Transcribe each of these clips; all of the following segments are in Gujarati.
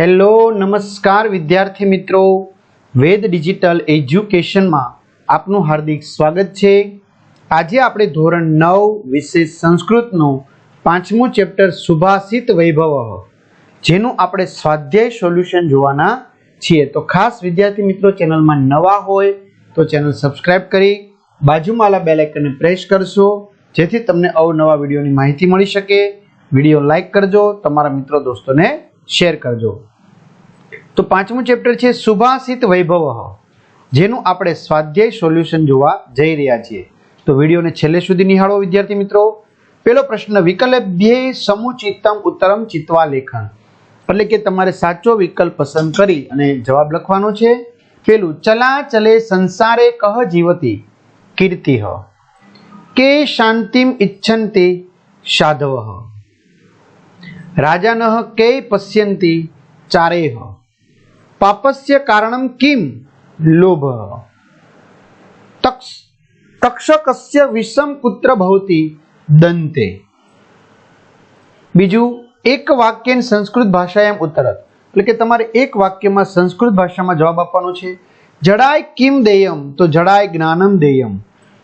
હેલો, નમસ્કાર વિદ્યાર્થી મિત્રો. વેદ ડિજિટલ એજ્યુકેશનમાં આપનું હાર્દિક સ્વાગત છે. આજે આપણે ધોરણ નવ વિશે સંસ્કૃતનું પાંચમું ચેપ્ટર સુભાષિત વૈભવ જેનું આપણે સ્વાધ્યાય સોલ્યુશન જોવાના છીએ. તો ખાસ વિદ્યાર્થી મિત્રો, ચેનલમાં નવા હોય તો ચેનલ સબસ્ક્રાઇબ કરી, બાજુમાં આલા આઇકનને પ્રેસ કરશો, જેથી તમને અવનવા વિડીયોની માહિતી મળી શકે. વીડિયો લાઇક કરજો, તમારા મિત્રો દોસ્તોને શેર કરજો. તો પાંચમું ચેપ્ટર છે, સુભાષિત વૈભવ. જેનું આપણે સ્વાધ્યાય સોલ્યુશન જોવા જઈ રહ્યા છીએ. તો વિડીયોને છેલ્લે સુધી નિહાળો, વિદ્યાર્થી મિત્રો. પેલો પ્રશ્ન વિકલ્પભ્યે સમુચિતમ ઉત્તરમ ચિત્વા લેખન. એટલે કે તમારે સાચો વિકલ્પ પસંદ કરી અને જવાબ લખવાનો છે, પેલું ચલા ચલે સંસારે કહ જીવતી? કીર્તિ હ. કે શાંતિમ ઈચ્છન્તિ સાધવ રાજાનઃ કે પશ્યન્તિ ચારેહ પાપસ્ય કારણમ કિમ લોભ તક્ષ તક્ષકસ્ય વિષમ પુત્ર ભવતી દંતે બીજું એક વાક્ય સંસ્કૃત ભાષાયામ ઉત્તરત એટલે કે તમારે એક વાક્યમાં સંસ્કૃત ભાષામાં જવાબ આપવાનો છે. જડાય કિમ દેયમ? તો જડાય જ્ઞાનમ દેયમ.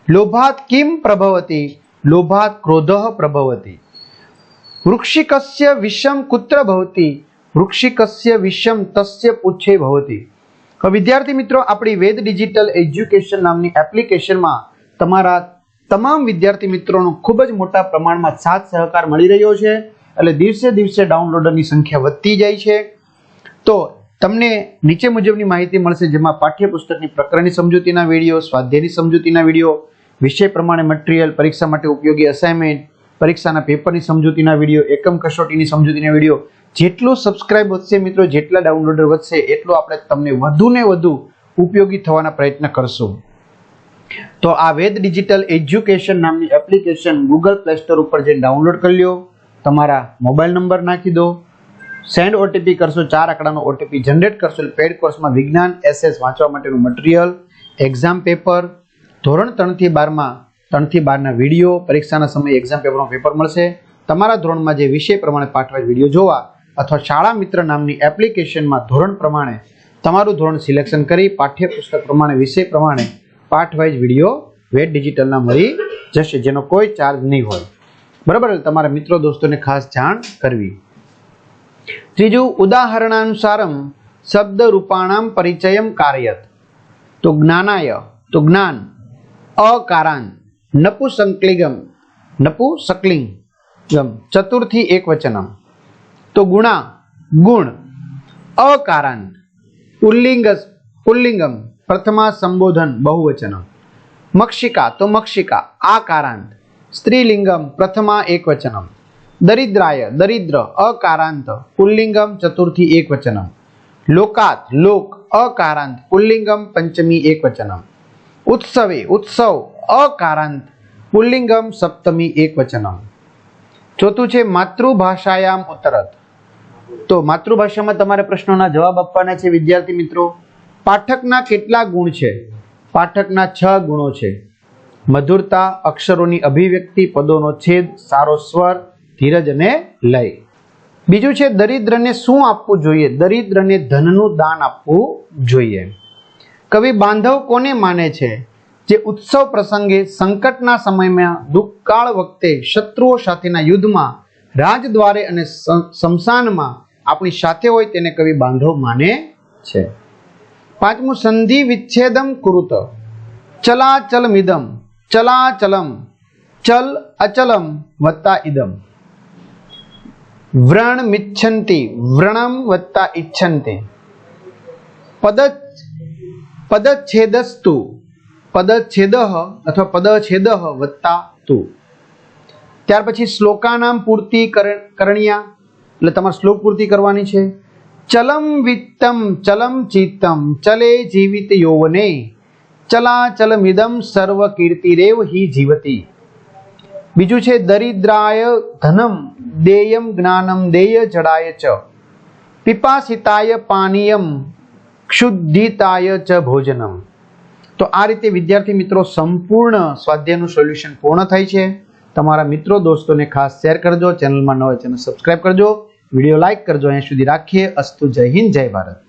લોભાત કિમ પ્રભવતી? લોભાત ક્રોધ પ્રભવતી. વૃક્ષિકસ્ય વિષમ કુત્ર ભવતી? વૃક્ષિકસ્ય વિષમ તસ્ય પૂછે ભવતી. હવે વિદ્યાર્થી મિત્રો, આપણી વેદ ડિજિટલ એજ્યુકેશન નામની એપ્લિકેશનમાં તમારા તમામ વિદ્યાર્થી મિત્રોનો ખૂબ જ મોટા પ્રમાણમાં સાથ સહકાર મળી રહ્યો છે એટલે દિવસે દિવસે ડાઉનલોડરની સંખ્યા વધતી જાય છે. તો તમને નીચે મુજબની માહિતી મળશે, જેમાં પાઠ્યપુસ્તકની પ્રકરણની સમજૂતીના વીડિયો, સ્વાધ્યાયની સમજૂતીના વીડિયો, વિષય પ્રમાણે મટીરિયલ, પરીક્ષા માટે ઉપયોગી અસાઇનમેન્ટ, પરીક્ષાના પેપરની સમજૂતીના વીડિયો, એકમ કસોટીની સમજૂતીના વીડિયો જેટલું સબસ્ક્રાઇબ વધશે મિત્રો, જેટલા ડાઉનલોડર વધશે, એટલું આપણે તમને વધુ ને વધુ ઉપયોગી થવાના પ્રયત્ન કરશું. તો આ વેદ ડિજિટલ એજ્યુકેશન નામની એપ્લિકેશન ગૂગલ પ્લે સ્ટોર ઉપર જઈને ડાઉનલોડ કરી લો તમારા મોબાઈલ નંબર નાખી દો. સેન્ડ ઓટીપી કરશો, ચાર આંકડાનો ઓટીપી જનરેટ કરશો પેડ કોર્સમાં વિજ્ઞાન એસએસ વાંચવા માટેનું મટીરિયલ એક્ઝામ પેપર ધોરણ ત્રણથી બારમાં ત્રણથી બારના વીડિયો પરીક્ષાના સમયે એક્ઝામ પેપરનો પેપર મળશે. તમારા ધોરણમાં જે વિષય પ્રમાણે પાઠવા વીડિયો જોવા. અથવા શાળા મિત્ર નામની એપ્લિકેશનમાં ધોરણ પ્રમાણે તમારું ધોરણ સિલેક્શન કરી, પાઠ્યપુસ્તક પ્રમાણે, વિષય પ્રમાણે પાઠવાઇઝ વીડિયો વેટ ડિજિટલના મળી જશે, જેનો કોઈ ચાર્જ નહીં હોય. બરાબર? તમારા મિત્રો દોસ્તોને ખાસ જાણ કરવી. ત્રીજું, ઉદાહરણાનુસારમ શબ્દ રૂપાણામ પરિચયમ કાર્યત. તો જ્ઞાનાય, તો જ્ઞાન. અકારાંત નપુસંકલિગમ, નપુસકલિંગમ. ચતુર્થી એક વચનમ તો ગુણા, ગુણ અકારાંત પુલ્લિંગસ પુલ્લિંગમ, પ્રથમા સંબોધન બહુવચનમ મક્ષિકા, તો મક્ષિકા, આકારાંત. સ્ત્રીલિંગમ, પ્રથમા એકવચનમ. દરિદ્રાય, દરિદ્ર, અકારાંત, પુલ્લિંગમ, ચતુર્થી એકવચનમ. લોકાત, લોક, અકારાંત, પુલ્લિંગમ, પંચમી એકવચનમ. ઉત્સવે, ઉત્સવ, અકારાંત, પુલ્લિંગમ, સપ્તમી એકવચનમ. ચોથું છે, માતૃભાષાયામ ઉત્તરત તો માતૃભાષામાં તમારે પ્રશ્નોના જવાબ આપવાના છે, વિદ્યાર્થી મિત્રો. પાઠકના કેટલા ગુણ છે? પાઠકના છ ગુણો છે. મધુરતા, અક્ષરોની અભિવ્યક્તિ, પદોનો છેદ, સારો સ્વર, ધીરજ અને લય. બીજું છે, દરિદ્રને શું આપવું જોઈએ? દરિદ્રને ધનનું દાન આપવું જોઈએ. કવિ બાંધવ કોને માને છે? જે ઉત્સવ પ્રસંગે સંકટના સમયમાં દુઃખકાળ વખતે શત્રુઓ સાથેના યુદ્ધમાં રાજદ્વારે અને શમશાનમાં આપણી સાથે હોય તેને કવિ બાંધવ માને છે. પાંચમું, સંધિ વિચ્છેદમ કુરુત. ચલાચલમિદમ. ચલાચલમ. ચલ અચલમ વત્તા ઇદમ. વ્રણ મિચ્છંતિ. વ્રણમ વત્તા ઇચ્છન્તિ પદ પદચ્છેદસ્તુ. પદચ્છેદ અથવા પદછેદ વત્તા તુ. ત્યાર પછી શ્લોકાનામ પૂર્તિ કરણિયા. એટલે તમારે શ્લોક પૂર્તિ કરવાની છે. ચલમ વિત્તમ, ચલમ ચિત્તમ, ચલે જીવિત યૌવને. ચલાચલમિદમ સર્વ કીર્તિરેવ હિ જીવતી. બીજું છે દરિદ્રાય ધનમ, દેયમ જ્ઞાનમ, દેય જડાય ચ. પિપાસિતાય પાનીયમ, ક્ષુદ્ધિતાય ચ ભોજનમ. તો આ રીતે વિદ્યાર્થી મિત્રો સંપૂર્ણ સ્વાધ્યાયનું સોલ્યુશન પૂર્ણ થાય છે. તમારા મિત્રો, દોસ્તોને ખાસ શેર કરજો ચેનલમાં ન હોય ચેનલ સબસ્ક્રાઇબ કરજો. વીડિયો લાઈક કરજો, અહીંયા સુધી રાખીએ. અસ્તુ જય હિન્દ, જય ભારત.